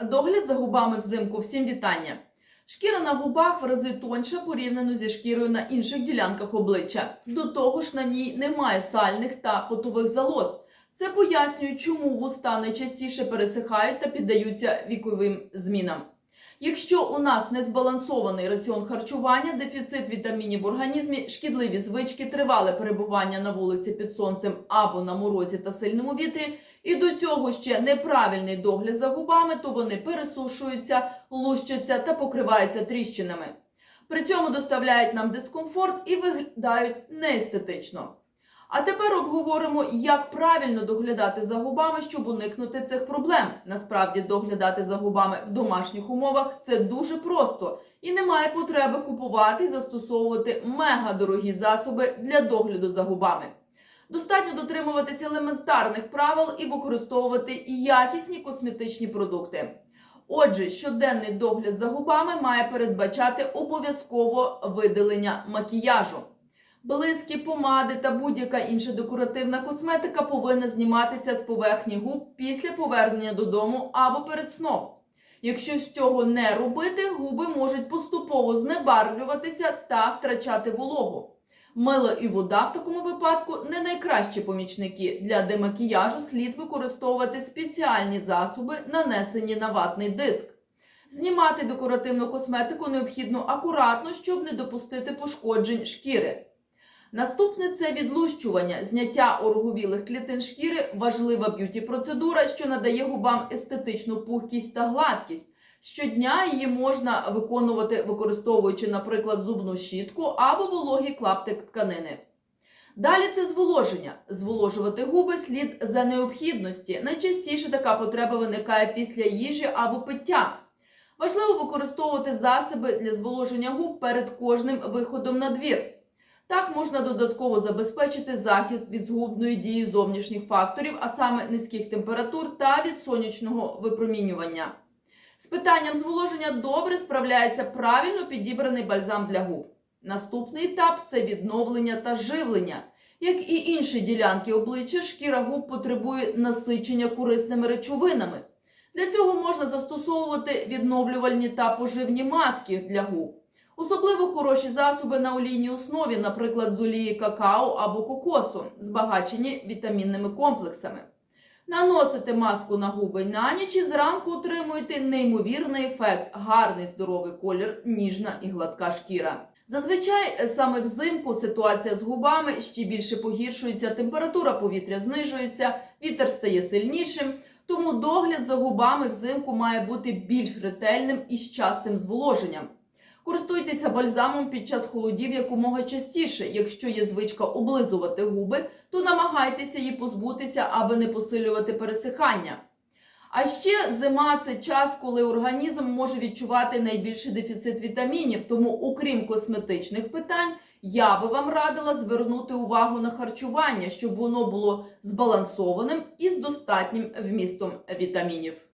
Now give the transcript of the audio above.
Догляд за губами взимку. Всім вітання. Шкіра на губах в рази тонша порівняно зі шкірою на інших ділянках обличчя. До того ж, на ній немає сальних та потових залоз. Це пояснює, чому вуста найчастіше пересихають та піддаються віковим змінам. Якщо у нас незбалансований раціон харчування, дефіцит вітамінів в організмі, шкідливі звички, тривале перебування на вулиці під сонцем або на морозі та сильному вітрі, і до цього ще неправильний догляд за губами, то вони пересушуються, лущаться та покриваються тріщинами. При цьому доставляють нам дискомфорт і виглядають неестетично. А тепер обговоримо, як правильно доглядати за губами, щоб уникнути цих проблем. Насправді, доглядати за губами в домашніх умовах це дуже просто і немає потреби купувати і застосовувати мегадорогі засоби для догляду за губами. Достатньо дотримуватися елементарних правил і використовувати якісні косметичні продукти. Отже, щоденний догляд за губами має передбачати обов'язково видалення макіяжу. Блиски, помади та будь-яка інша декоративна косметика повинна зніматися з поверхні губ після повернення додому або перед сном. Якщо ж цього не робити, губи можуть поступово знебарвлюватися та втрачати вологу. Мило і вода в такому випадку не найкращі помічники. Для демакіяжу слід використовувати спеціальні засоби, нанесені на ватний диск. Знімати декоративну косметику необхідно акуратно, щоб не допустити пошкоджень шкіри. Наступне це відлущування, зняття ороговілих клітин шкіри, важлива б'юті-процедура, що надає губам естетичну пухкість та гладкість. Щодня її можна виконувати, використовуючи, наприклад, зубну щітку або вологий клаптик тканини. Далі це зволоження. Зволожувати губи слід за необхідності. Найчастіше така потреба виникає після їжі або пиття. Важливо використовувати засоби для зволоження губ перед кожним виходом на двір. Так можна додатково забезпечити захист від згубної дії зовнішніх факторів, а саме низьких температур та від сонячного випромінювання. З питанням зволоження добре справляється правильно підібраний бальзам для губ. Наступний етап це відновлення та живлення. Як і інші ділянки обличчя, шкіра губ потребує насичення корисними речовинами. Для цього можна застосовувати відновлювальні та поживні маски для губ. Особливо хороші засоби на олійній основі, наприклад, з олії какао або кокосу, збагачені вітамінними комплексами. Наносите маску на губи на ніч і зранку отримуєте неймовірний ефект, гарний здоровий колір, ніжна і гладка шкіра. Зазвичай е, саме взимку ситуація з губами ще більше погіршується, температура повітря знижується, вітер стає сильнішим. Тому догляд за губами взимку має бути більш ретельним і з частим зволоженням. Користуйтеся бальзамом під час холодів якомога частіше. Якщо є звичка облизувати губи, то намагайтеся її позбутися, аби не посилювати пересихання. А ще зима це час, коли організм може відчувати найбільший дефіцит вітамінів. Тому, окрім косметичних питань, я би вам радила звернути увагу на харчування, щоб воно було збалансованим і з достатнім вмістом вітамінів.